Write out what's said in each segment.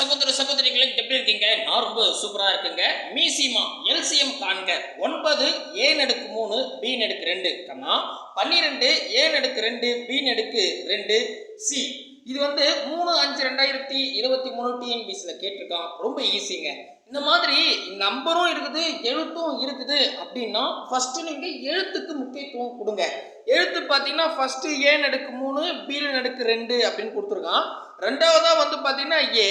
சகோதர சகோதரிகளும் எப்படி இருக்கீங்க? நான் ரொம்ப சூப்பரா இருக்குங்க. மீசிமா எல்சிஎம் காண்க. ஒன்பது ஏ நடுக்கு மூணு பி நடுக்கு ரெண்டு. கண்ணா பன்னிரெண்டு ஏ நடுக்கு ரெண்டு பி நடுக்கு ரெண்டு சி இது வந்து மூணு அஞ்சு ரெண்டாயிரத்தி இருபத்தி மூணு டிஎன்பிசியில் கேட்டிருக்கான். ரொம்ப ஈஸிங்க இந்த மாதிரி நம்பரும் இருக்குது எழுத்தும் இருக்குது அப்படின்னா ஃபஸ்ட்டு நீங்கள் எழுத்துக்கு முக்கியத்துவம் கொடுங்க. எழுத்து பார்த்தீங்கன்னா ஃபஸ்ட்டு ஏ நடுக்கு மூணு பியில் நடுக்கு ரெண்டு அப்படின்னு கொடுத்துருக்கான். ரெண்டாவதாக வந்து பார்த்தீங்கன்னா ஏ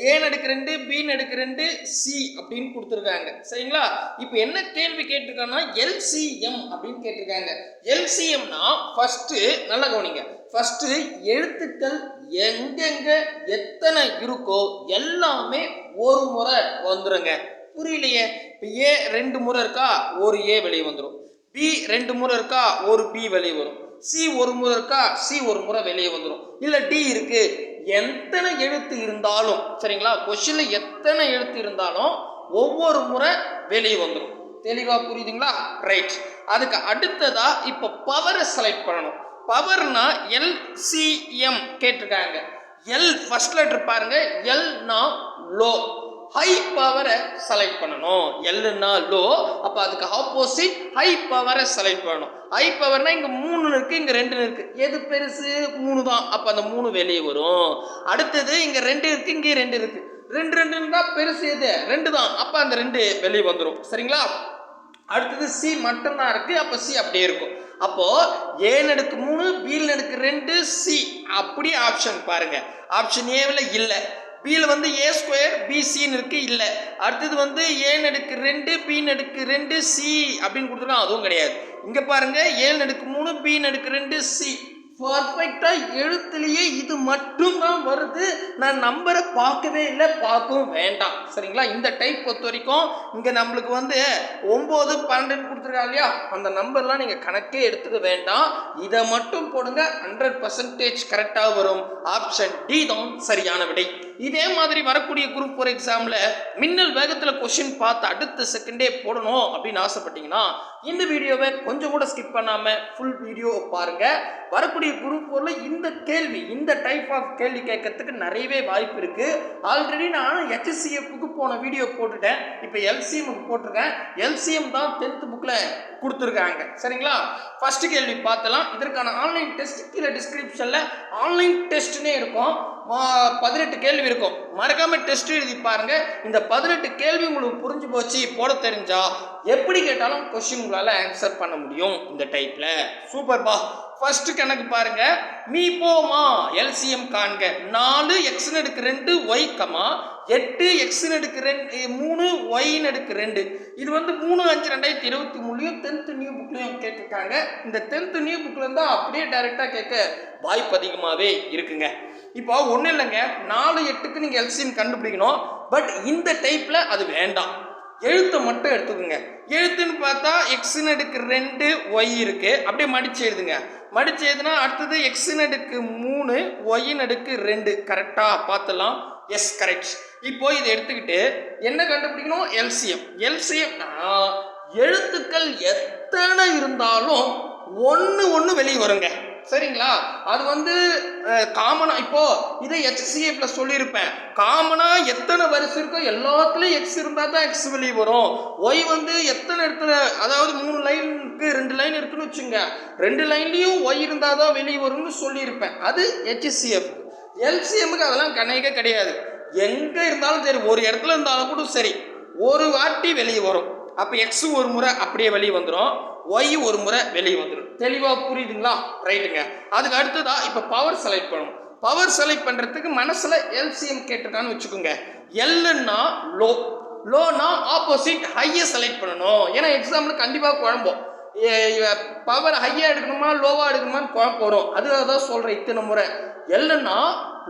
ஏன் அடுக்கு ரெண்டு பின் அடுக்கு ரெண்டு சி அப்படின்னு கொடுத்துருக்காங்க. சரிங்களா? இப்போ என்ன கேள்வி கேட்டிருக்காங்கன்னா எல்சிஎம் அப்படின்னு கேட்டிருக்காங்க. எல்சிஎம்னா ஃபஸ்ட்டு நல்லா கவனிங்க. ஃபஸ்ட்டு எழுத்துக்கள் எங்கெங்க எத்தனை இருக்கோ எல்லாமே ஒரு முறை வந்துருங்க. புரியலையே? இப்போ ஏ ரெண்டு முறை இருக்கா? ஒரு ஏ வெளியே வந்துடும் பி ரெண்டு முறை இருக்கா? ஒரு பி வெளியே வரும். சி ஒரு முறை இருக்கா? சி ஒரு முறை வெளியே வந்துடும் இல்லை டி இருக்குது எத்தனை எழுத்து இருந்தாலும் சரிங்களா? கொஷினில் எத்தனை எழுத்து இருந்தாலும் ஒவ்வொரு முறை வெளியே வந்துடும் தெளிவாக புரியுதுங்களா? ரைட் அதுக்கு அடுத்ததா இப்போ பவரை செலக்ட் பண்ணணும். பவர்னா எல்சிஎம் கேட்டிருக்காங்க. எல் ஃபர்ஸ்ட் லெட்டர் பாருங்க. எல்னா லோ ஹை பவரை செலக்ட் பண்ணணும். எல்லுன்னா லோ அப்போ அதுக்கு ஆப்போசிட் ஹை பவரை செலக்ட் பண்ணணும். ஹை பவர்னா இங்கே மூணு இருக்குது இங்கே ரெண்டு இருக்குது எது பெருசு? மூணு தான் அப்போ அந்த மூணு வெளியே வரும். அடுத்தது இங்கே ரெண்டு இருக்குது இங்கே ரெண்டு இருக்குது ரெண்டு ரெண்டு இருந்தால் பெருசு எது? ரெண்டு தான் அப்போ அந்த ரெண்டு வெளியே வந்துடும் சரிங்களா? அடுத்தது சி மட்டும்தான் இருக்குது அப்போ சி அப்படியே இருக்கும். அப்போது ஏ நடுக்கு மூணு பி நடுக்கு ரெண்டு சி அப்படியே ஆப்ஷன் பாருங்கள் ஆப்ஷன் ஏவில் இல்லை. பியில் வந்து ஏ ஸ்கொயர் பிசின்னு இருக்குது இல்லை. அடுத்தது வந்து ஏ நடுக்கு ரெண்டு பி நடுக்கு ரெண்டு சி அப்படின்னு கொடுத்துருக்கோம் அதுவும் கிடையாது. இங்கே பாருங்கள் ஏ நடுக்கு மூணு பி நடுக்கு ரெண்டு சி பர்ஃபெக்டாக எழுத்துலேயே இது மட்டும் தான் வருது. நான் நம்பரை பார்க்கவே இல்லை பார்க்கவும் வேண்டாம். சரிங்களா? இந்த டைப் பொறுத்த வரைக்கும் இங்கே நம்மளுக்கு வந்து ஒம்பது பன்னெண்டுன்னு கொடுத்துருக்கா இல்லையா? அந்த நம்பர்லாம் நீங்கள் கணக்கே எடுத்துக்க வேண்டாம். இதை மட்டும் போடுங்க ஹண்ட்ரட் பர்சன்டேஜ் கரெக்டாக வரும். ஆப்ஷன் டி தான் சரியான விடை. இதே மாதிரி வரக்கூடிய குரூப் ஃபோர் எக்ஸாமில் மின்னல் வேகத்தில் கொஷின் பார்த்து அடுத்த செகண்டே போடணும் அப்படின்னு ஆசைப்பட்டீங்கன்னா இந்த வீடியோவை கொஞ்சம் கூட ஸ்கிப் பண்ணாமல் ஃபுல் வீடியோ பாருங்கள் வரக்கூடிய குரூப் ஃபோரில் இந்த கேள்வி இந்த டைப் ஆஃப் கேள்வி கேட்கறதுக்கு நிறையவே வாய்ப்பு இருக்குது ஆல்ரெடி நான் ஹெச்சிஎஃப்க்கு போன வீடியோ போட்டுட்டேன். இப்போ எல்சிஎம்க்கு போட்டிருக்கேன். எல்சிஎம் தான் டென்த் புக்கில் கொடுத்துருக்காங்க. சரிங்களா? ஃபஸ்ட்டு கேள்வி பார்த்தலாம். இதற்கான ஆன்லைன் டெஸ்ட் கீழே டிஸ்கிரிப்ஷனில் ஆன்லைன் டெஸ்ட்னே இருக்கும். பதினெட்டு கேள்வி இருக்கும். மறக்காமல் டெஸ்ட் எழுதி பாருங்கள் இந்த பதினெட்டு கேள்வி உங்களுக்கு புரிஞ்சு போச்சு போட தெரிஞ்சால் எப்படி கேட்டாலும் கொஸ்டின் உங்களால் ஆன்சர் பண்ண முடியும் இந்த டைப்பில் சூப்பர்பா ஃபர்ஸ்ட் கணக்கு பாருங்க. மீ போமா எல்சிஎம் காண்க. நாலு எக்ஸ் எடுக்கு ரெண்டு ஒய் கமா. எட்டு எக்ஸ் எடுக்கு ரெண்டு மூணு ஒய் எடுக்கு ரெண்டு. இது வந்து மூணு அஞ்சு ரெண்டாயிரத்தி இருபத்தி மூணுலையும் டென்த் நியூ புக்லையும் கேட்டிருக்காங்க. இந்த டென்த் நியூ புக்ல அப்படியே டைரெக்டாக கேட்க வாய்ப்பு அதிகமாகவே இருக்குங்க. இப்போ ஒன்றும் இல்லைங்க. நாலு எட்டுக்கு நீங்கள் எல்சிஎம் கண்டுபிடிக்கணும். பட் இந்த டைப்பில் அது வேண்டாம். எழுத்தை மட்டும் எடுத்துக்கோங்க. எழுத்துன்னு பார்த்தா எக்ஸின் அடுக்கு ரெண்டு ஒய் இருக்கு. அப்படியே மடிச்சு எழுதுங்க. மடிச்சு எழுதுனா அடுத்தது எக்ஸின் அடுக்கு மூணு ஒய்யின் அடுக்கு ரெண்டு. கரெக்டாக பார்த்துலாம் எஸ் கரெக்ட் இப்போ இதை எடுத்துக்கிட்டு என்ன கண்டுபிடிக்கணும்? எல்சிஎம் எல்சிஎம்னா எழுத்துக்கள் எத்தனை இருந்தாலும் ஒன்று ஒன்று வெளியே வருங்க. சரிங்களா? அது வந்து காமனா இப்போ இதை ஹெச்சிஎஃப்ல சொல்லியிருப்பேன். காமனா எத்தனை வரிசை இருக்கோ எல்லாத்துலேயும் எக்ஸ் இருந்தால் தான் எக்ஸ் வெளியே வரும். ஒய் வந்து எத்தனை இடத்துல அதாவது மூணு லைனுக்கு ரெண்டு லைன் இருக்குன்னு வச்சுங்க. ரெண்டு லைன்லையும் ஒய் இருந்தால் தான் வெளியே வரும்னு சொல்லியிருப்பேன். அது ஹெச்சிஎஃப் எல்சிஎம்முக்கு அதெல்லாம் கணக்கே கிடையாது. எங்கே இருந்தாலும் சரி ஒரு இடத்துல இருந்தாலும் கூட சரி. ஒரு வாட்டி வெளியே வரும். அப்போ எக்ஸ் ஒரு முறை அப்படியே வெளியே வந்துடும் ஒய் ஒரு முறை வெளியே வந்துடும் தெளிவாக புரியுதுங்களா? ரைட்டுங்க அதுக்கு அடுத்ததா இப்போ பவர் செலக்ட் பண்ணணும். பவர் செலக்ட் பண்ணுறதுக்கு மனசில் எல்சிஎம் கேட்டிருக்கான்னு வச்சுக்கோங்க. எல்லுன்னா லோ லோனா ஆப்போசிட் ஹையை செலக்ட் பண்ணணும். ஏன்னா எக்ஸாம்பிள் கண்டிப்பாக குழம்பும். பவர் ஹையாக எடுக்கணுமா லோவாக எடுக்கணுமான்னு குழம்பு வரும். அதுக்காக தான் சொல்கிறேன் இத்தனை முறை. எல்லுன்னா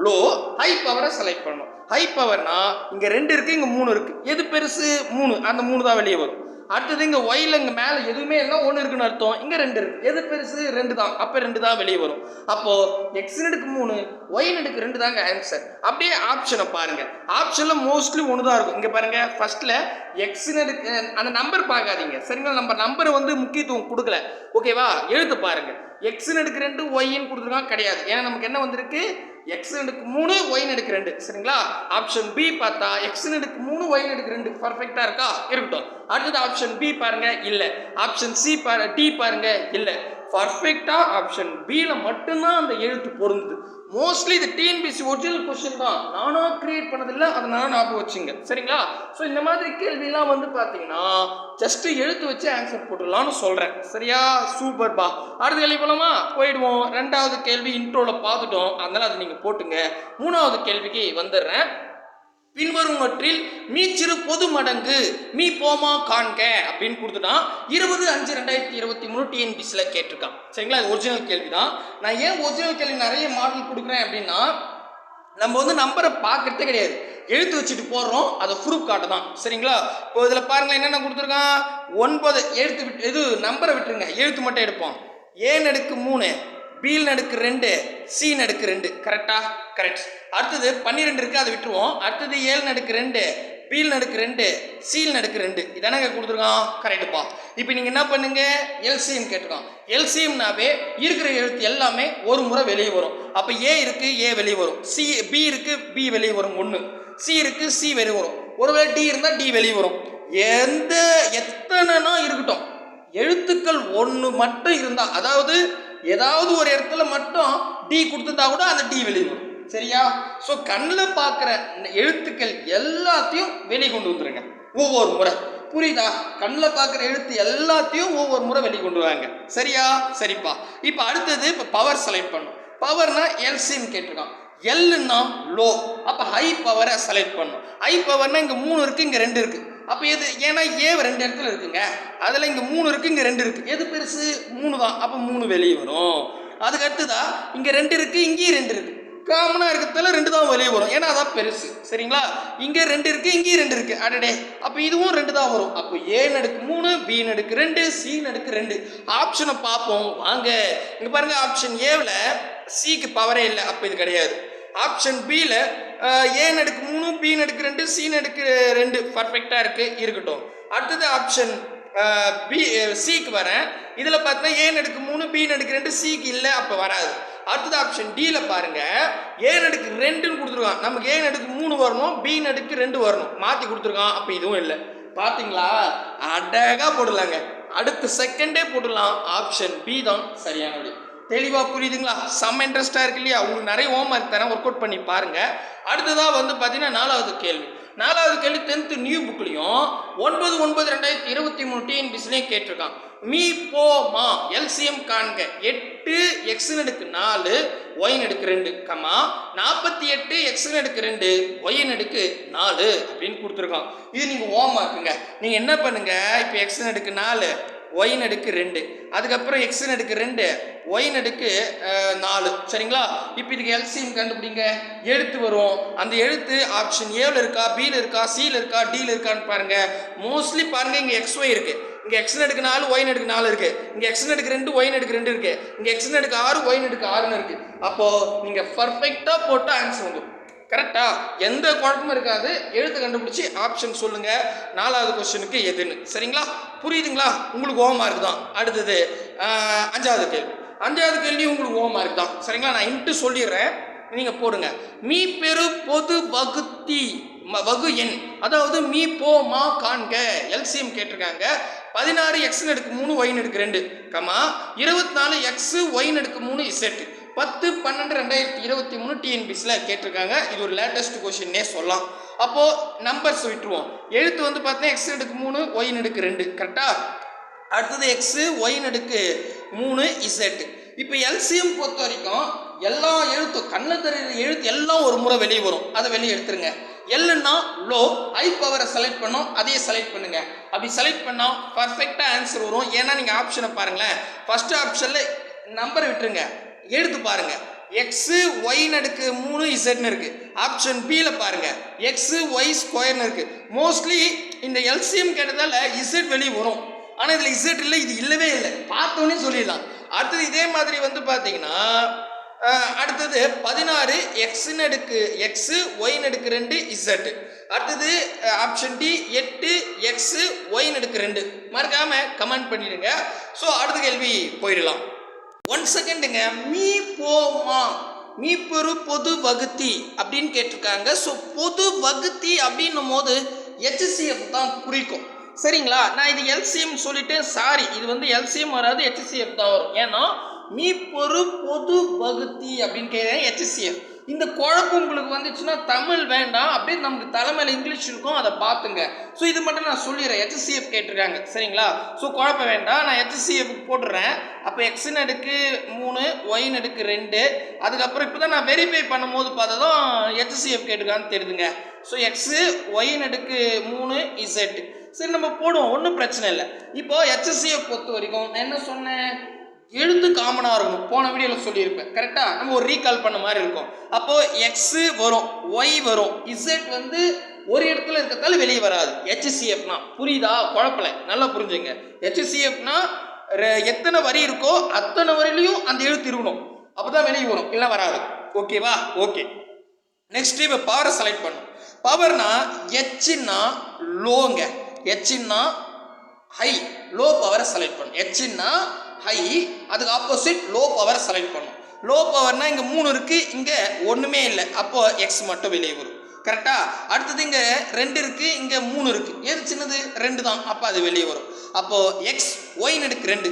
லோ ஹை பவரை செலக்ட் பண்ணணும். ஹை பவர்னா இங்கே ரெண்டு இருக்குது இங்கே மூணு இருக்குது எது பெருசு? மூணு. அந்த மூணு தான் வெளியே வரும். அடுத்தது இங்கே ஒயில் இங்கே மேலே எதுவுமே இல்லை. ஒன்று இருக்குன்னு அர்த்தம். இங்கே ரெண்டு இருக்குது எது பெருசு? ரெண்டு தான். அப்போ ரெண்டு தான் வெளியே வரும். அப்போது எக்ஸ் நடுக்கு மூணு ஒய் நடுக்கு ரெண்டு தாங்க ஆன்சர் அப்படியே ஆப்ஷனை பாருங்கள் ஆப்ஷனில் மோஸ்ட்லி ஒன்று தான் இருக்கும். இங்கே பாருங்கள் ஃபஸ்ட்டில் எக்ஸ் நடுக்கு அந்த நம்பர் பார்க்காதீங்க. சரிங்களா? நம்ம நம்பர் வந்து முக்கியத்துவம் கொடுக்கல. ஓகேவா எழுத்து பாருங்கள் எக்ஸ் நடுக்கு ரெண்டு ஒய்ன்னு கொடுத்துருக்கான் கிடையாது. ஏன்னா நமக்கு என்ன வந்திருக்கு? எக்ஸ் எடுக்கு மூணு ஒயின் எடுக்கு ரெண்டு. சரிங்களா? ஆப்ஷன் பி பார்த்தா எக்ஸ் எடுக்கு மூணு ஒயின் எடுக்கு ரெண்டு. பர்ஃபெக்டாக இருக்கா? இருக்கட்டும். அடுத்தது ஆப்ஷன் பி பாருங்க இல்லை. ஆப்ஷன் சி பாரு டி பாருங்க இல்லை. பர்ஃபெக்டாக ஆப்ஷன் பியில் மட்டும்தான் அந்த எழுத்து பொருந்துது. மோஸ்ட்லி இது டிஎன்பிசி ஒரிஜினல் கொஸ்டின் தான். நானும் கிரியேட் பண்ணதில்லை அதனால ஞாபகம் வச்சுங்க. சரிங்களா? ஸோ இந்த மாதிரி கேள்விலாம் வந்து பார்த்தீங்கன்னா ஜஸ்ட் எழுத்து வச்சு ஆன்சர் போட்டுடலாம்னு சொல்கிறேன் சரியா? சூப்பர் பா. அடுத்த கேள்வி போலாமா? போயிடுவோம். ரெண்டாவது கேள்வி இன்ட்ரோவில் பார்த்துட்டோம். அதனால் அதை நீங்கள் போட்டுங்க. மூணாவது கேள்விக்கு வந்துடுறேன். பின்வருவற்றில் மீச்சிறு பொது மடங்கு மீ போமா காண்க அப்படின்னு கொடுத்துட்டான். இருபது அஞ்சு ரெண்டாயிரத்தி இருபத்தி மூணு டிஎன்பிசியில் கேட்டிருக்கான். சரிங்களா? அது ஒரிஜினல் கேள்வி தான் நான் ஏன் ஒரிஜினல் கேள்வி நிறைய மாடல் கொடுக்குறேன் அப்படின்னா நம்ம வந்து நம்பரை பார்க்கறதே கிடையாது. எழுத்து வச்சுட்டு போடுறோம் அதை ப்ரூஃப் காட்டு தான் சரிங்களா? இப்போ இதில் பாருங்கள் என்னென்ன கொடுத்துருக்கான்? ஒன்பது எழுத்து விட்டு இது நம்பரை விட்டுருங்க. எழுத்து மட்டும் எடுப்போம். ஏன் எடுக்கு மூணு? பீல் நடுக்கு ரெண்டு சி நடுக்கு ரெண்டு. கரெக்டா கரெக்ட் அடுத்தது பன்னிரெண்டு இருக்கு அதை விட்டுருவோம். அடுத்தது ஏழு நடுக்கு ரெண்டு பீல் நடுக்கு ரெண்டு சீல் நடுக்கு ரெண்டு. இதானங்க கொடுத்துருக்கான். கரெக்டுப்பா இப்போ நீங்கள் என்ன பண்ணுங்க? எல்சிஎம் கேட்டிருக்கான். எல்சிஎம்னாவே இருக்கிற எழுத்து எல்லாமே ஒரு முறை வெளியே வரும். அப்போ ஏ இருக்கு ஏ வெளியே வரும். சி பி இருக்கு பி வெளியே வரும். ஒன்று சி இருக்கு சி வெளியே வரும். ஒருவேளை டி இருந்தால் டி வெளியே வரும். எந்த எத்தனைனா இருக்கட்டும். எழுத்துக்கள் ஒன்று மட்டும் இருந்தால் அதாவது ஏதாவது ஒரு இடத்துல மட்டும் டி கொடுத்துருந்தா கூட அந்த டி வெளியிடும் சரியா? ஸோ கண்ணில் பார்க்குற எழுத்துக்கள் எல்லாத்தையும் வெளிக்கொண்டு வந்துருங்க. ஒவ்வொரு முறை. புரியுதா? கண்ணில் பார்க்குற எழுத்து எல்லாத்தையும் ஒவ்வொரு முறை வெளிக்கொண்டு வாங்க சரியா? சரிப்பா. இப்போ அடுத்தது இப்போ பவர் செலக்ட் பண்ணும். பவர்னா எல்சின்னு கேட்டிருக்கான். எல்லுன்னா லோ அப்போ ஹை பவரை செலக்ட் பண்ணும். ஹை பவர்னா இங்கே மூணு இருக்குது இங்கே ரெண்டு இருக்குது அப்போ எது? ஏன்னா ஏ ரெண்டு இடத்துல இருக்குங்க. அதில் இங்கே மூணு இருக்குது இங்கே ரெண்டு இருக்குது எது பெருசு? மூணு தான். அப்போ மூணு வெளியே வரும். அதுக்கு அடுத்ததா இங்கே ரெண்டு இருக்குது இங்கேயும் ரெண்டு இருக்குது காமனாக இருக்கிறதால ரெண்டு தான் வெளியே வரும். ஏன்னா அதான் பெருசு. சரிங்களா? இங்கே ரெண்டு இருக்குது இங்கேயும் ரெண்டு இருக்குது அடடே. அப்போ இதுவும் ரெண்டு தான் வரும். அப்போ ஏ நடுக்கு மூணு பி நடுக்கு ரெண்டு சி நடுக்கு ரெண்டு. ஆப்ஷனை பார்ப்போம். வாங்க. இங்கே பாருங்க ஆப்ஷன் ஏவில் சிக்கு பவரே இல்லை. அப்போ இது கிடையாது. ஆப்ஷன் பியில் ஏ நடுக்கு மூணு பி நடுக்கு ரெண்டு சி நடுக்கு ரெண்டு. பர்ஃபெக்டாக இருக்குது இருக்கட்டும். அடுத்தது ஆப்ஷன் பி சிக்கு வரேன். இதில் பார்த்தீங்கன்னா ஏ நடுக்கு மூணு பி நடுக்கு ரெண்டு சிக்கு இல்லை. அப்போ வராது. அடுத்தது ஆப்ஷன் டியில் பாருங்கள் ஏ நடுக்கு ரெண்டுன்னு கொடுத்துருக்கான். நமக்கு ஏ நடுக்கு மூணு வரணும் பி நடுக்கு ரெண்டு வரணும். மாற்றி கொடுத்துருக்கான். அப்போ இதுவும் இல்லை. பார்த்தீங்களா அழகாக போடலாங்க. அடுத்த செகண்டே போட்டுடலாம். ஆப்ஷன் பி தான் சரியானது. தெளிவாக புரியுதுங்களா? செம்ம இன்ட்ரெஸ்டாக இருக்கு இல்லையா? உங்களுக்கு நிறைய ஹோம் ஒர்க் தரேன் ஒர்க் அவுட் பண்ணி பாருங்கள் அடுத்ததாக வந்து பார்த்தீங்கன்னா நாலாவது கேள்வி. நாலாவது கேள்வி டென்த்து நியூ புக்லேயும் ஒன்பது ஒன்பது ரெண்டாயிரத்தி இருபத்தி மூணு டிஎன்பிசிலையும் கேட்டிருக்கான் மீ போ மா எல்சிஎம் காண்க. எட்டு எக்ஸ் எடுக்கு நாலு ஒயின் எடுக்கு ரெண்டு கம்மா நாற்பத்தி எட்டு எக்ஸ் எடுக்கு ரெண்டு ஒயின் எடுக்கு நாலு அப்படின்னு கொடுத்துருக்கான் இது நீங்கள் ஓமா இருக்குங்க நீங்கள் என்ன பண்ணுங்கள் இப்போ எக்ஸ் எடுக்கு நாலு ஒயின் அடுக்கு ரெண்டு. அதுக்கப்புறம் எக்ஸன் அடுக்கு ரெண்டு. ஒயின் அடுக்கு நாலு. சரிங்களா? இப்போ இதுக்கு எல்சிஎம் கண்டுபிடிங்க. எழுத்து வரும். அந்த எழுத்து ஆப்ஷன் ஏவில் இருக்கா பியில் இருக்கா சியில் இருக்கா டியில் இருக்கான்னு பாருங்கள் மோஸ்ட்லி பாருங்கள் இங்கே எக்ஸ் ஒய் இருக்கு. இங்கே எக்ஸன் எடுக்கு நாலு ஒயின் எடுக்கு நாலு இருக்குது இங்கே எக்ஸன் எடுக்கு ரெண்டு ஒயின் எடுக்கு ரெண்டு இருக்குது இங்கே எக்ஸன் எடுக்க ஆறு ஒயின் எடுக்கு ஆறுன்னு இருக்குது அப்போது நீங்கள் பர்ஃபெக்டாக போட்டால் ஆன்சர் வந்துடும் கரெக்டா எந்த குழப்பமும் இருக்காது. எழுத்து கண்டுபிடிச்சி ஆப்ஷன் சொல்லுங்க. நாலாவது கொஸ்டினுக்கு எதுன்னு சரிங்களா? புரியுதுங்களா? உங்களுக்கு ஓமா மார்க் தான். அடுத்தது அஞ்சாவது கேள்வி. அஞ்சாவது கேள்வி உங்களுக்கு ஓமா மார்க் தான். சரிங்களா? நான் இன்ட்டு சொல்லிடுறேன். நீங்கள் போடுங்க. மீ பெரு பொது வகுத்தி ம- வகு எண். அதாவது மீ போ மா காண்க எல்சிஎம் கேட்டிருக்காங்க. பதினாறு எக்ஸ் எடுக்கு மூணு ஒயின் எடுக்கு ரெண்டு. கமா இருபத்தி நாலு எக்ஸ் ஒயின் எடுக்கு மூணு இசெட்டு பத்து பன்னெண்டு ரெண்டாயிரத்தி இருபத்தி மூணு டிஎன்பிஸில் கேட்டிருக்காங்க. இது ஒரு லேட்டஸ்ட் கொஷின்னே சொல்லலாம். அப்போது நம்பர்ஸ் விட்டுருவோம். எழுத்து வந்து பார்த்தீங்கன்னா எக்ஸ் எடுக்கு மூணு ஒயின் எடுக்கு ரெண்டு. கரெக்டாக அடுத்தது எக்ஸு ஒயின் எடுக்கு மூணு இசட் இப்போ எல்சிஎம் பொறுத்த வரைக்கும் எல்லா எழுத்தும் கண்ணில் தெரியுற எழுத்து எல்லாம் ஒரு முறை வெளியே வரும். அதை வெளியே எடுத்துருங்க. எல்லுன்னா லோ ஐ பவரை செலக்ட் பண்ணோம். அதையே செலக்ட் பண்ணுங்க. அப்படி செலக்ட் பண்ணால் பர்ஃபெக்டாக ஆன்சர் வரும். ஏன்னா நீங்கள் ஆப்ஷனை பாருங்களேன். ஃபஸ்ட்டு ஆப்ஷனில் நம்பர் விட்டுருங்க. எடுத்து பாருங்க. எக்ஸு ஒய் நடுக்கு மூணு இசட்னு இருக்கு. ஆப்ஷன் பியில் பாருங்க. எக்ஸு ஒய் ஸ்கொயர்னு இருக்கு. மோஸ்ட்லி இந்த எல்சிஎம் கேட்டதால இசட் வெளியே வரும். ஆனால் இதில் இசட் இல்லை இது இல்லவே இல்லை. பார்த்தோன்னே சொல்லிடலாம். அடுத்தது இதே மாதிரி வந்து பார்த்தீங்கன்னா அடுத்தது பதினாறு எக்ஸுன்னு அடுக்கு எக்ஸு ஒயின் எடுக்கு ரெண்டு இசட் அடுத்தது ஆப்ஷன் டி எட்டு எக்ஸு ஒய் நடுக்கு ரெண்டு. மறக்காமல் கமெண்ட் பண்ணிடுங்க. ஸோ அடுத்த கேள்வி போயிடலாம். ஒன் செகண்டுங்க மீ போமா மீப்பெரு பொது வகுத்தி அப்படின்னு கேட்டிருக்காங்க. ஸோ பொது வகுத்தி அப்படின்னும் போது ஹெச்சிஎஃப் தான் குறிக்கும். சரிங்களா? நான் இது எல்சிஎம் சொல்லிட்டு சாரி இது வந்து எல்சிஎம் வராது ஹெச்சிஎஃப் தான் வரும். ஏன்னா மீப்பொரு பொது வகுத்தி அப்படின்னு கேட்குறேன். ஹெச்சிஎஃப் இந்த குழப்பம் உங்களுக்கு வந்துச்சுன்னா தமிழ் வேண்டாம் அப்படியே நமக்கு தலைமையில் இங்கிலீஷ் இருக்கும் அதை பார்த்துங்க. ஸோ இது மட்டும் நான் சொல்லிடுறேன். ஹெச்சிஎஃப் கேட்டிருக்காங்க. சரிங்களா? ஸோ குழப்பம் வேண்டாம். நான் ஹெச்சிஎஃப் போட்டுறேன். அப்போ எக்ஸின் அடுக்கு மூணு ஒயின் அடுக்கு ரெண்டு. அதுக்கப்புறம் இப்போ தான் நான் வெரிஃபை பண்ணும்போது பார்த்ததும் ஹெச்சிஎஃப் கேட்டிருக்கான்னு தெரியுதுங்க. ஸோ எக்ஸு ஒயின் அடுக்கு மூணு இசட் சரி நம்ம போடுவோம். ஒன்றும் பிரச்சனை இல்லை. இப்போது ஹெச்எஸ்சிஎஃப் பொறுத்த வரைக்கும் நான் என்ன சொன்னேன்? எழுத்து காமனாக இருக்கணும். போன வீடியோவில் சொல்லியிருப்பேன். கரெக்டாக நம்ம ஒரு ரீகால் பண்ண மாதிரி இருக்கும். அப்போது எக்ஸு வரும் ஒய் வரும் இசட் வந்து ஒரு இடத்துல இருக்கிறதால வெளியே வராது. ஹெச்சிசிஎஃப்னா புரியுதா? குழப்பல. நல்லா புரிஞ்சுங்க. ஹெச்சிசிஎஃப்னா எத்தனை வரி இருக்கோ அத்தனை வரிலையும் அந்த எழுத்து இருக்கணும் அப்போ தான் வெளியே வரும். இல்லை வராது. ஓகேவா ஓகே நெக்ஸ்ட் இப்போ பவரை செலக்ட் பண்ணும். பவர்னா எச்சின்னா லோங்க எச்சின்னா ஹை லோ பவரை செலக்ட் பண்ணும். எச்சின்னா ஹை அதுக்கு ஆப்போசிட் லோ பவர் செலக்ட் பண்ணும். லோ பவர்னா இங்கே மூணு இருக்குது இங்கே ஒன்றுமே இல்லை. அப்போ எக்ஸ் மட்டும் வெளியே வரும். கரெக்டாக அடுத்தது இங்கே ரெண்டு இருக்குது இங்கே மூணு இருக்குது எது சின்னது? ரெண்டு தான். அப்போ அது வெளியே வரும். அப்போது எக்ஸ் ஒய் எடுக்கு ரெண்டு.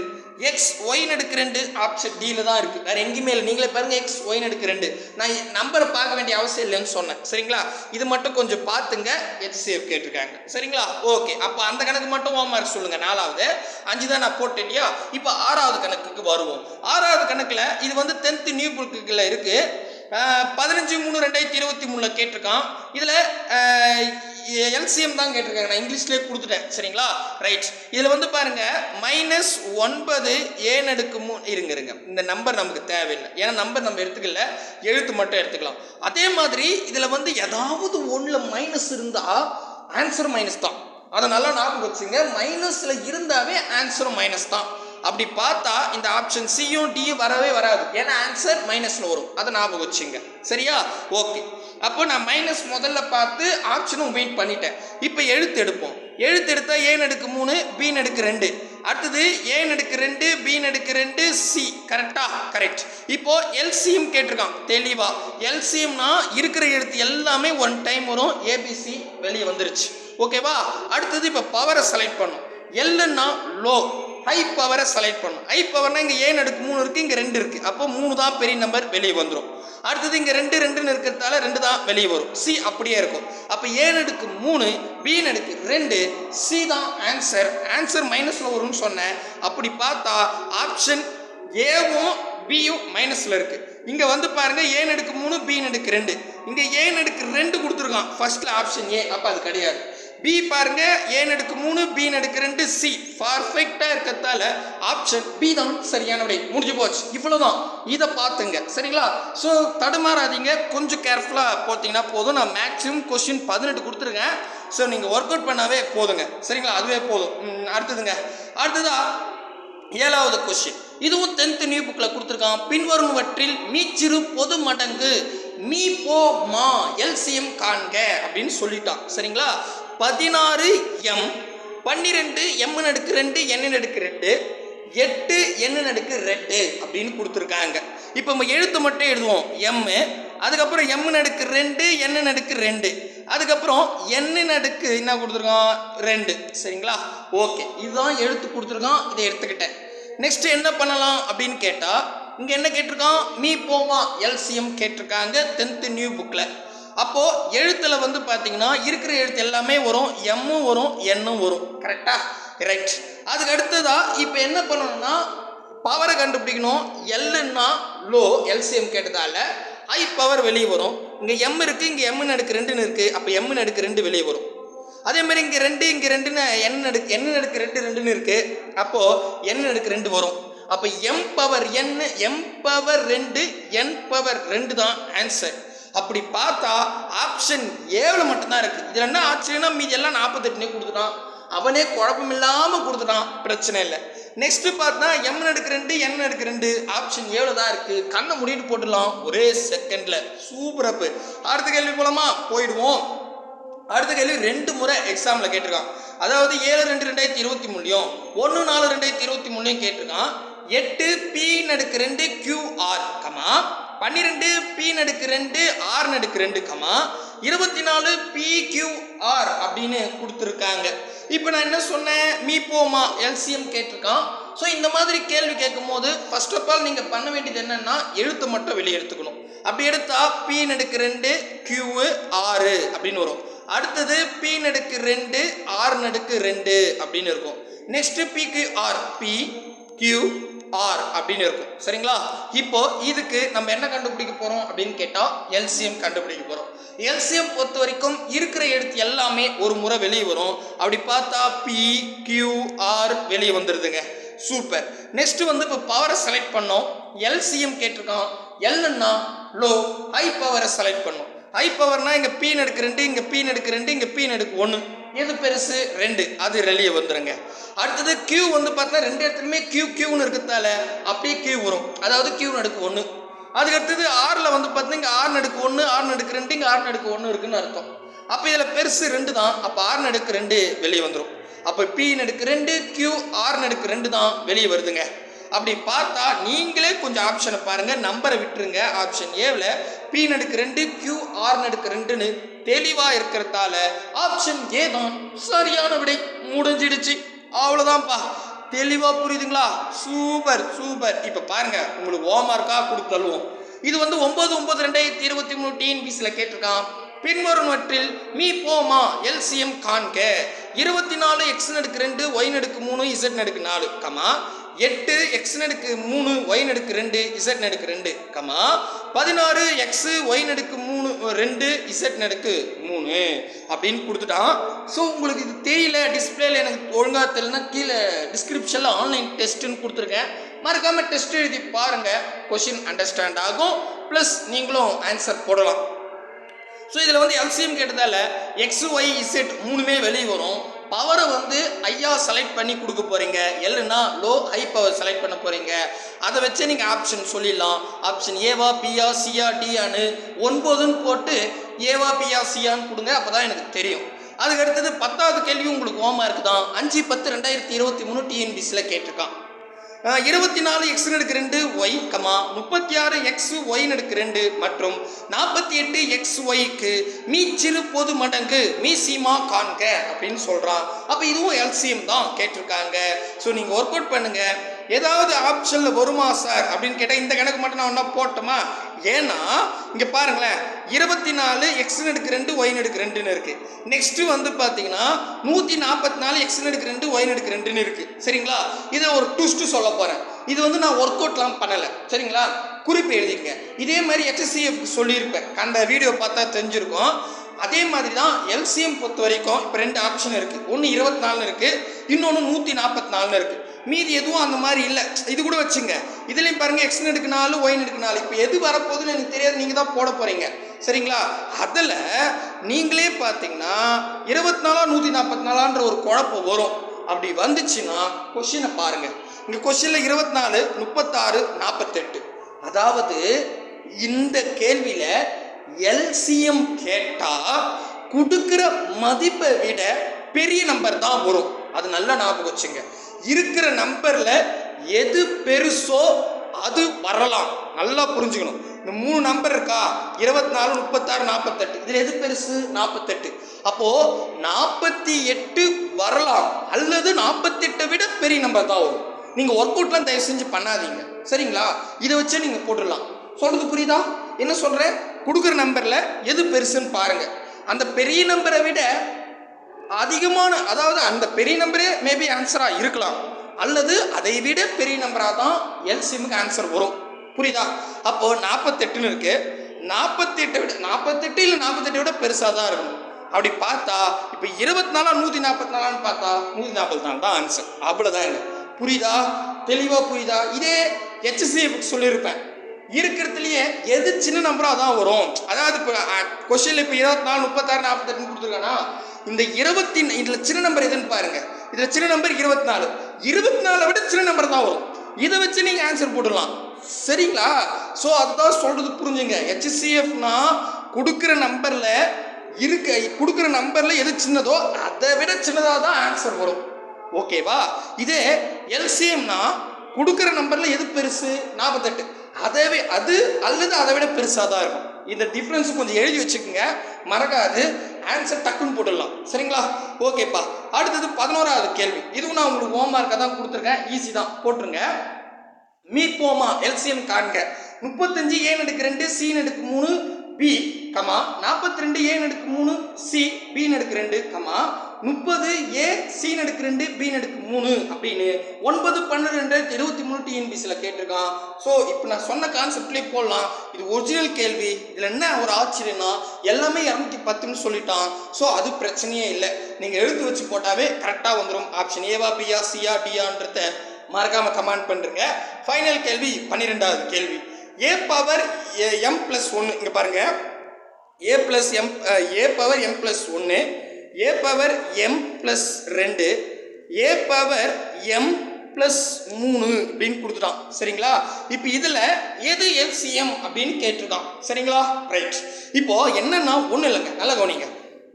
எக்ஸ் ஒய் நடுக்கு ரெண்டு ஆப்ஷன் டியில் தான் இருக்குது வேறு எங்கேயுமே இல்லை. நீங்களே பாருங்கள் எக்ஸ் ஒய் நடுக்கு ரெண்டு. நான் நம்பரை பார்க்க வேண்டிய அவசியம் இல்லைன்னு சொன்னேன். சரிங்களா? இது மட்டும் கொஞ்சம் பார்த்துங்க. எச்சிஎஃப் கேட்டிருக்காங்க. சரிங்களா? ஓகே அப்போ அந்த கணக்கு மட்டும் ஹோம் மார்க் சொல்லுங்கள் நாலாவது. அஞ்சு தான் நான் போட்டேன் இல்லையா இப்போ ஆறாவது கணக்குக்கு வருவோம். ஆறாவது கணக்கில் இது வந்து டென்த்து நியூ புக்கில் இருக்குது பதினஞ்சு மூணு ரெண்டாயிரத்தி இருபத்தி மூணில் கேட்டிருக்கான். இதில் எல்சிஎம் தான் கேட்டிருக்காங்க. நான் இங்கிலீஷ்லேயே கொடுத்துட்டேன். சரிங்களா? ரைட் இதில் வந்து பாருங்க மைனஸ் ஒன்பது ஏன் எடுக்குமோ இருங்க இருங்க. இந்த நம்பர் நமக்கு தேவையில்லை. ஏன்னா நம்பர் நம்ம எடுத்துக்கல. எழுத்து மட்டும் எடுத்துக்கலாம். அதே மாதிரி இதில் வந்து ஏதாவது ஒன்றில் மைனஸ் இருந்தால் ஆன்சர் மைனஸ் தான். அதை நல்லா ஞாபகம் வச்சுங்க மைனஸில் இருந்தாவே ஆன்சரும் மைனஸ் தான். அப்படி பார்த்தா இந்த ஆப்ஷன் சியும் டியும் வரவே வராது. ஏன்னா ஆன்சர் மைனஸில் வரும். அதை ஞாபகம் வச்சுங்க சரியா? ஓகே அப்போ நான் மைனஸ் முதல்ல பார்த்து ஆப்ஷனும் வெயிட் பண்ணிட்டேன். இப்போ எழுத்து எடுப்போம். எழுத்து எடுத்தால் ஏன் எடுக்கு மூணு பி நடுக்கு ரெண்டு. அடுத்தது ஏன் எடுக்கு ரெண்டு பி நடுக்கு ரெண்டு சி கரெக்டா கரெக்ட் இப்போ எல்சிஎம் கேட்டிருக்கான். தெளிவா. எல்சிஎம்னா இருக்கிற எழுத்து எல்லாமே ஒன் டைம் வரும். ஏபிசி வெளியே வந்துருச்சு. ஓகேவா அடுத்தது இப்போ பவரை செலக்ட் பண்ணும். எல்லுன்னா லோ ஹை பவரை செலக்ட் பண்ணும். ஹை பவர்னா இங்கே ஏன் அடுக்கு மூணு இருக்குது இங்கே ரெண்டு இருக்குது அப்போ மூணு தான் பெரிய நம்பர் வெளியே வந்துடும் அடுத்தது இங்கே ரெண்டு ரெண்டுன்னு இருக்கிறதால ரெண்டு தான் வெளியே வரும். சி அப்படியே இருக்கும். அப்போ ஏன் அடுக்கு மூணு பி அடுக்கு ரெண்டு சி தான் ஆன்சர் ஆன்சர் மைனஸில் வரும்னு சொன்னேன். அப்படி பார்த்தா ஆப்ஷன் ஏவும் பியும் மைனஸில் இருக்குது இங்கே வந்து பாருங்கள் ஏன் அடுக்கு மூணு பி அடுக்கு ரெண்டு. இங்கே ஏன் அடுக்கு ரெண்டு கொடுத்துருக்கான். ஃபர்ஸ்ட்டில் ஆப்ஷன் ஏ அப்போ அது கிடையாது. பி பாருங்க ஏன் அடுக்கு மூணு பி அடுக்கு ரெண்டு சி பர்ஃபெக்டாக இருக்கிறதால ஆப்ஷன் பி தான் சரியான விடை. முடிஞ்சு போச்சு. இவ்வளோதான் இதை பார்த்துங்க. சரிங்களா? ஸோ தடுமாறாதீங்க. கொஞ்சம் கேர்ஃபுல்லாக பார்த்தீங்கன்னா போதும். நான் மேக்ஸிமம் கொஸ்டின் பதினெட்டு கொடுத்துருக்கேன். ஸோ நீங்கள் ஒர்க் அவுட் பண்ணாவே போதுங்க. சரிங்களா? அதுவே போதும். ம், அடுத்ததுங்க. அடுத்ததா ஏழாவது கொஸ்டின் இதுவும் டென்த் நியூ புக்கில் கொடுத்துருக்கான். பின்வருவற்றில் மீச்சிறு பொது மடங்கு மீ போ மா எல்சிஎம் காண்க அப்படின்னு சொல்லிட்டான். சரிங்களா? பதினாறு எம் பன்னிரெண்டு எம்னு நடுக்கு ரெண்டு எண்ணு நடுக்கு ரெண்டு எட்டு எண்ணு நடுக்கு ரெண்டு அப்படின்னு கொடுத்துருக்காங்க. இப்போ நம்ம எழுத்து மட்டும் எழுதுவோம். எம்மு அதுக்கப்புறம் எம் நடுக்கு ரெண்டு எண்ணு நடுக்கு ரெண்டு. அதுக்கப்புறம் எண்ணு நடுக்கு என்ன கொடுத்துருக்கான்? ரெண்டு. சரிங்களா? ஓகே இதுதான் எழுத்து கொடுத்துருக்கான். இதை எடுத்துக்கிட்டேன். நெக்ஸ்ட் என்ன பண்ணலாம் அப்படின்னு கேட்டால் இங்கே என்ன கேட்டிருக்கான்? மீ போவா எல்சிஎம் கேட்டிருக்காங்க. டென்த்து நியூ புக்கில் அப்போது எழுத்தில் வந்து பார்த்தீங்கன்னா இருக்கிற எழுத்து எல்லாமே வரும் எம்மும் வரும் எண்ணும் வரும். கரெக்டா ரைட் அதுக்கு அடுத்ததாக இப்போ என்ன பண்ணணும்னா பவரை கண்டுபிடிக்கணும். எல்லுன்னா லோ எல்சிஎம் கேட்டதால ஹை பவர் வெளியே வரும். இங்கே எம் இருக்குது இங்கே எம்னு அடுக்கு ரெண்டுன்னு இருக்குது அப்போ எம்னு அடுக்கு ரெண்டு வெளியே வரும். அதே மாதிரி இங்கே ரெண்டு இங்கே ரெண்டுன்னு என் அடுக்கு என்ன அடுக்கு ரெண்டு ரெண்டுன்னு இருக்குது அப்போது என் அடுக்கு ரெண்டு வரும். அப்போ M power N M power ரெண்டு என் பவர் ரெண்டு தான் ஆன்சர் அப்படி பார்த்தா ஆப்ஷன் ஏழில் மட்டும்தான் இருக்குது இதில் என்ன ஆச்சரியம்னா மீதி எல்லாம் நாற்பத்தெட்டுனே கொடுத்துட்டான். அவனே குழப்பம் இல்லாமல் கொடுத்துட்டான். பிரச்சனை இல்லை. நெக்ஸ்ட் பார்த்தா எம் எடுக்க ரெண்டு என் எடுக்க ரெண்டு. ஆப்ஷன் ஏழு தான் இருக்குது கண்ணை முடிட்டு போட்டுடலாம். ஒரே செகண்டில் சூப்பர் அப்பு அடுத்த கேள்வி போலாமா? போயிடுவோம். அடுத்த கேள்வி ரெண்டு முறை எக்ஸாமில் கேட்டிருக்கான். அதாவது ஏழு ரெண்டு ரெண்டாயிரத்தி இருபத்தி மூணுலையும் ஒன்று நாலு ரெண்டாயிரத்தி இருபத்தி மூணுலையும் கேட்டிருக்கான். எட்டு பி நடுக்கு ரெண்டு கியூஆர் கமா பன்னிரெண்டு பி நடுக்கு ரெண்டு ஆர் நடுக்கு ரெண்டு கமா. இருபத்தி நாலு பி கியூ ஆர் அப்படின்னு கொடுத்துருக்காங்க. இப்போ நான் என்ன சொன்னேன்? மீ போமா எல்சிஎம் கேட்டிருக்கான். ஸோ இந்த மாதிரி கேள்வி கேட்கும்போது ஃபர்ஸ்ட் ஆஃப் ஆல் நீங்கள் பண்ண வேண்டியது என்னன்னா எழுத்து மட்டும் வெளியே எடுத்துக்கணும். அப்படி எடுத்தா பி நடுக்கு ரெண்டு கியூ ஆறு அப்படின்னு வரும். அடுத்தது பி நடுக்கு ரெண்டு ஆர் நடுக்கு ரெண்டு அப்படின்னு இருக்கும். Next P Q R P Q R அப்படின்னு இருக்கும். சரிங்களா? இப்போ இதுக்கு நம்ம என்ன கண்டுபிடிக்க போறோம் அப்படின்னு கேட்டால் எல்சிஎம் கண்டுபிடிக்க போறோம். எல்சிஎம் பொறுத்த வரைக்கும் இருக்கிற எழுத்து எல்லாமே ஒரு முறை வெளியே வரும். அப்படி பார்த்தா பி கியூ ஆர் வெளியே வந்துடுதுங்க சூப்பர் நெக்ஸ்ட் வந்து இப்போ பவரை செலக்ட் பண்ணோம். எல்சிஎம் கேட்டிருக்கான். எல்னா லோ ஹை பவரை செலக்ட் பண்ணோம். ஹை பவர்னா இங்கே பீன் எடுக்க ரெண்டு இங்கே பீன் எடுக்க ரெண்டு இங்கே பீன் எடுக்க ஒன்று எது பெருசு? ரெண்டு. அது வெளியே வந்துடுங்க அடுத்தது கியூ வந்து பார்த்தா ரெண்டு இடத்துலையுமே கியூ கியூன்னு இருக்கிறதால அப்படியே கியூ வரும். அதாவது கியூ நடுக்கு ஒன்று அதுக்கு அடுத்தது ஆறில் வந்து பார்த்தீங்கன்னா ஆறு நடுக்கு ஒன்று ஆறு நடுக்கு ரெண்டு இங்கே ஆறு நடுக்கு ஒன்று இருக்குன்னு அர்த்தம். அப்போ இதில் பெருசு ரெண்டு தான். அப்போ ஆறு நடுக்கு ரெண்டு வெளியே வந்துடும் அப்போ பி நடுக்கு ரெண்டு கியூ ஆறு நடுக்கு ரெண்டு தான் வெளியே வருதுங்க. அப்படி பார்த்தா நீங்களே கொஞ்சம் ஆப்ஷனை பாருங்கள் நம்பரை விட்டுருங்க. ஆப்ஷன் ஏவில் பி நடுக்கு ரெண்டு கியூ ஆர் நடுக்கு ரெண்டுன்னு தெளிவாக இருக்கிறதால ஆப்ஷன் ஏ தான். சரியான விடை. முடிஞ்சிடுச்சு. அவ்வளோதான்ப்பா தெளிவாக புரியுதுங்களா? சூப்பர் சூப்பர் இப்போ பாருங்க உங்களுக்கு ஹோம்ஒர்க்காக கொடுத்தல்வோம் இது வந்து ஒன்பது ஒன்பது ரெண்டாயிரத்தி இருபத்தி மூணு டிஎன்பிசியில் கேட்டிருக்கான். பின்வருவற்றில் மீ போமா எல்சிஎம் காண்க. இருபத்தி நாலு எக்ஸ் நடுக்கு ரெண்டு ஒய் நடுக்கு மூணு இசட் நடுக்கு நாலு. கமா எட்டு எக்ஸ் நடுக்கு மூணு ஒய் நடுக்கு ரெண்டு இசட் நடுக்கு ரெண்டு கமா பதினாறு எக்ஸ் ஒய் நடுக்கு மூணு ரெண்டு இசட் நடுக்கு மூணு அப்படின்னு கொடுத்துட்டான். ஸோ உங்களுக்கு இது தெரியல டிஸ்பிளேல எனக்கு ஒழுங்காக தெரியலனா கீழே டிஸ்கிரிப்ஷனில் ஆன்லைன் டெஸ்ட்டுன்னு கொடுத்துருக்கேன். மறக்காமல் டெஸ்ட் எழுதி பாருங்கள் கொஷின் அண்டர்ஸ்டாண்ட் ஆகும். ப்ளஸ் நீங்களும் ஆன்சர் போடலாம். ஸோ இதில் வந்து எல்சிஎம் கேட்டதால எக்ஸ் ஒய் இசட் மூணுமே வெளியே வரும். பவரை வந்து ஐயா செலக்ட் பண்ணி கொடுக்க போகிறீங்க இல்லைன்னா லோ ஹை பவர் செலக்ட் பண்ண போகிறீங்க அதை வச்சு நீங்கள் ஆப்ஷன் சொல்லிடலாம். ஆப்ஷன் ஏவா பியா சியா டியான்னு ஒன்பதுன்னு போட்டு ஏவா பியா சியான்னு கொடுங்க. அப்போ தான் எனக்கு தெரியும். அதுக்கு அடுத்தது பத்தாவது கேள்வி உங்களுக்கு ஓமா இருக்குதான். அஞ்சு பத்து ரெண்டாயிரத்தி இருபத்தி மூணு டிஎன்பிசியில் கேட்டிருக்கான். இருபத்தி நாலு எக்ஸ் நடுக்கு ரெண்டு ஒய் கமா முப்பத்தி ஆறு எக்ஸ் ஒய் நடுக்கு ரெண்டு மற்றும் நாற்பத்தி எட்டு எக்ஸ் ஒய்க்கு மீ சிறு பொது மடங்கு மீ சீமா காண்க அப்படின்னு சொல்கிறான் அப்போ இதுவும் எல்சிஎம் தான் கேட்டிருக்காங்க. ஸோ நீங்கள் ஒர்க் அவுட் பண்ணுங்கள் ஏதாவது ஆப்ஷனில் வருமா சார் அப்படின்னு கேட்டால் இந்த கணக்கு மட்டும் நான் ஒன்றா போட்டோமா? ஏன்னா இங்கே பாருங்களேன் இருபத்தி நாலு எக்ஸ் நடுக்கு ரெண்டு ஒய் நடுக்கு ரெண்டுன்னு இருக்குது நெக்ஸ்ட்டு வந்து பார்த்தீங்கன்னா நூற்றி நாற்பத்தி நாலு எக்ஸ் நடுக்கு ரெண்டு ஒய் நடுக்கு ரெண்டுன்னு இருக்குது சரிங்களா? இதை ஒரு ட்விஸ்ட்டு சொல்ல போகிறேன் இது வந்து நான் ஒர்க் அவுட்லாம் பண்ணலை. சரிங்களா? குறிப்பு எழுதிக்கங்க. இதே மாதிரி HCF சொல்லியிருப்பேன். அந்த வீடியோ பார்த்தா தெரிஞ்சிருக்கும். அதே மாதிரி தான் எல்சிஎம் பொறுத்த வரைக்கும் இப்போ ரெண்டு ஆப்ஷன் இருக்குது ஒன்று இருபத்தி நாலுன்னு இருக்குது இன்னொன்று நூற்றி நாற்பத்தி நாலுன்னு இருக்குது மீதி எதுவும் அந்த மாதிரி இல்லை. இது கூட வச்சுங்க. இதுலேயும் பாருங்கள் எக்ஸ் நடுக்கு ஒயின் ஒய் இப்போ எது வரப்போகுதுன்னு எனக்கு தெரியாது. நீங்கள் தான் போட போகிறீங்க சரிங்களா? அதில் நீங்களே பார்த்தீங்கன்னா இருபத்தி நாலா நூற்றி நாற்பத்தி நாலான்ற ஒரு குழப்பம் வரும். அப்படி வந்துச்சுன்னா கொஷினை பாருங்கள் இங்கே கொஷினில் இருபத்தி நாலு முப்பத்தாறு நாற்பத்தெட்டு அதாவது இந்த கேள்வியில் எல்சிஎம் கேட்டால் கொடுக்குற மதிப்பை விட பெரிய நம்பர் தான் வரும். அது நல்லா ஞாபகம் வச்சுங்க. இருக்கிற நம்பரில் எது பெருசோ அது வரலாம். நல்லா புரிஞ்சுக்கணும். இந்த மூணு நம்பர் இருக்கா? இருபத்தி நாலு முப்பத்தாறு நாற்பத்தெட்டு இதில் எது பெருசு? நாற்பத்தெட்டு அப்போது நாற்பத்தி எட்டு வரலாம். அல்லது நாற்பத்தெட்டை விட பெரிய நம்பர் தான் வரும். நீங்கள் ஒர்க் அவுட்லாம் தயவு செஞ்சு பண்ணாதீங்க. சரிங்களா? இதை வச்சே நீங்கள் போட்டுடலாம். சொல்கிறது புரியுதா? என்ன சொல்கிறேன் கொடுக்குற நம்பரில் எது பெருசுன்னு பாருங்கள் அந்த பெரிய நம்பரை விட அதிகமான அதாவது அந்த பெரிய நம்பரே மேபி ஆன்சராக இருக்கலாம். அல்லது அதை விட பெரிய நம்பராக தான் எல்சிஎம்க்கு ஆன்சர் வரும். புரியுதா? அப்போது நாற்பத்தெட்டுன்னு இருக்குது நாற்பத்தெட்டை விட நாற்பத்தெட்டு இல்லை நாற்பத்தெட்டை விட பெருசாக தான் இருக்கும். அப்படி பார்த்தா இப்போ இருபத்தி நாலா நூற்றி நாற்பத்தி நாலான்னு பார்த்தா நூற்றி நாற்பத்தி நாலு தான் ஆன்சர் அவ்வளோதான் புரியுதா? தெளிவாக புரியுதா? இதே HCF சொல்லியிருப்பேன். இருக்கிறதுலையே எது சின்ன நம்பராக தான் வரும். அதாவது இப்போ கொஸ்டினில் இப்போ இருபத்தி நாலு முப்பத்தாறு நாற்பத்தெட்டுன்னு கொடுத்துருக்கானா? இந்த இருபத்தி இதில் சின்ன நம்பர் எதுன்னு பாருங்க. இதில் சின்ன நம்பர் இருபத்தி நாலு இருபத்தி நாலை விட சின்ன நம்பர் தான் வரும். இதை வச்சு நீங்கள் ஆன்சர் போட்டுடலாம். சரிங்களா? ஸோ அதுதான் சொல்கிறது புரிஞ்சுங்க. ஹெச்சிசிஎஃப்னா கொடுக்குற நம்பரில் இருக்க கொடுக்குற நம்பரில் எது சின்னதோ அதை விட சின்னதாக தான் ஆன்சர் வரும். ஓகேவா இதே எல்சிஎம்னா கொடுக்குற நம்பரில் எது பெருசு? நாற்பத்தெட்டு அதை அது அல்லது அதை விட பெருசாக தான் இருக்கும். இந்த டிஃப்ரென்ஸ் கொஞ்சம் எழுதி வச்சுக்கோங்க. மறக்காது. ஆன்சர் டக்குன்னு போட்டுடலாம். சரிங்களா? ஓகேப்பா. அடுத்தது பதினோராவது கேள்வி. இதுவும் நான் உங்களுக்கு ஹோம்ஒர்க்காக தான் கொடுத்துருக்கேன். ஈஸி தான். போட்டுருங்க. மீட்போமா எல்சிஎம் காண்க. முப்பத்தஞ்சு ஏன் எடுக்கு ரெண்டு சி எடுக்கு மூணு பி கமா நாற்பத்தி ரெண்டு ஏன் எடுக்கு மூணு சி பி எடுக்கு ரெண்டு கமா முப்பது ஏ சி எடுக்கு ரெண்டு பி எடுக்கு மூணு அப்படின்னு ஒன்பது பன்னெண்டு ரெண்டாயிரத்தி இருபத்தி மூணு டிஎன்பிசியில் கேட்டிருக்கான். ஸோ இப்போ நான் சொன்ன கான்செப்ட்லேயே போடலாம். இது ஒரிஜினல் கேள்வி. இதில் என்ன ஒரு ஆச்சரியம்னா எல்லாமே இரநூத்தி பத்துன்னு சொல்லிட்டான். ஸோ அது பிரச்சனையே இல்லை. நீங்கள் எழுத்து வச்சு போட்டாவே கரெக்டாக வந்துடும் ஆப்ஷன் ஏவா பியா சியா டியான்றத மறக்காமல் கமெண்ட் பண்ணுறங்க ஃபைனல் கேள்வி பன்னிரெண்டாவது கேள்வி. ஏ பவர் எம் ப்ளஸ் ஒன்று இங்கே பாருங்கள் A plus M A power M plus ஒன்று ஏ பவர் எம் ப்ளஸ் ரெண்டு. ஏ பவர் எம் ப்ளஸ் மூணு அப்படின்னு கொடுத்துட்டான். சரிங்களா? இப்போ இதில் எது எல்சிஎம் அப்படின்னு கேட்டிருக்கான். சரிங்களா? ரைட் இப்போ என்னன்னா ஒன்றும் இல்லைங்க. நல்லா கவனிங்க.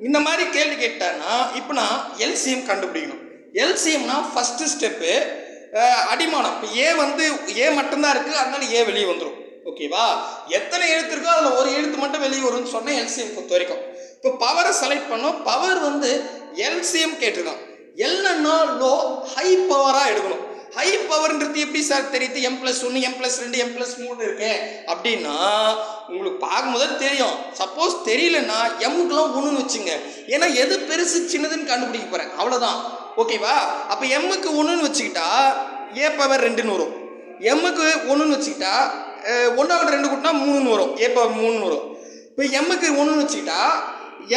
இந்த மாதிரி கேள்வி கேட்டான்னா இப்போ நான் எல்சிஎம் கண்டுபிடிக்கணும். எல்சிஎம்னா ஃபஸ்ட்டு ஸ்டெப்பு அடிமானம். இப்போ ஏ வந்து ஏ மட்டும்தான் இருக்குது அதனால ஏ வெளியே வந்துடும் ஓகேவா எத்தனை எழுத்து இருக்கோ அதில் ஒரு எழுத்து மட்டும் வெளியே வரும்னு சொன்னேன் எல்சிஎம் பொறுத்த வரைக்கும். இப்போ பவரை செலக்ட் பண்ணோம். பவர் வந்து எல்சிஎம் கேட்டிருக்கான். எல்னா லோ ஹை பவராக எடுக்கணும். ஹை பவர்ன்றது எப்படி சார் தெரியுது? எம் ப்ளஸ் ஒன்று எம் ப்ளஸ் ரெண்டு எம் ப்ளஸ் மூணு இருக்கு. அப்படின்னா உங்களுக்கு பார்க்கும்போது தெரியும். சப்போஸ் தெரியலன்னா எம்க்குலாம் ஒன்றுன்னு வச்சுங்க. ஏன்னா எது பெருசு சின்னதுன்னு கண்டுபிடிக்க போகிறேன் அவ்வளோதான் ஓகேவா அப்போ எம்முக்கு ஒன்றுன்னு வச்சுக்கிட்டா ஏ பவர் ரெண்டுன்னு வரும். எம்முக்கு ஒன்றுன்னு வச்சுக்கிட்டா ஒன்றா கூட ரெண்டு கூட்டினா மூணுன்னு வரும். ஏப்பா மூணுன்னு வரும். இப்போ எம்முக்கு ஒன்றுன்னு வச்சுக்கிட்டா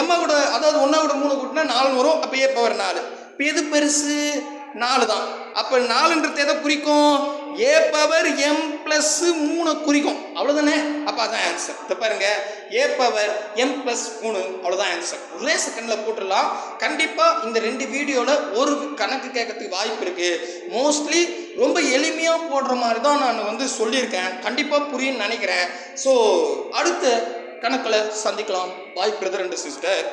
எம்மை கூட அதாவது ஒன்றா கூட மூணு கூட்டினா நாலுன்னு வரும். அப்போ ஏ பவர் நாலு. இப்போ எது பெருசு? நாலு தான் அப்போ நாலுன்றது எதை குறிக்கும்? ஏ பவர் எம் ப்ளஸ் மூணை குறிக்கும். அவ்வளோதானே அப்போ அதான் ஆன்சர் இதை பாருங்க. ஏ பவர் எம் ப்ளஸ் மூணு. அவ்வளோதான் ஆன்சர் ஒரே செகண்டில் போட்டுடலாம். கண்டிப்பாக இந்த ரெண்டு வீடியோவில் ஒரு கணக்கு கேட்கறதுக்கு வாய்ப்பு இருக்குது மோஸ்ட்லி ரொம்ப எளிமையாக போடுற மாதிரி தான் நான் வந்து சொல்லியிருக்கேன். கண்டிப்பாக புரியும்னு நினைக்கிறேன். ஸோ அடுத்த கணக்கில் சந்திக்கலாம். பாய் பிரதர் அண்ட் சிஸ்டர்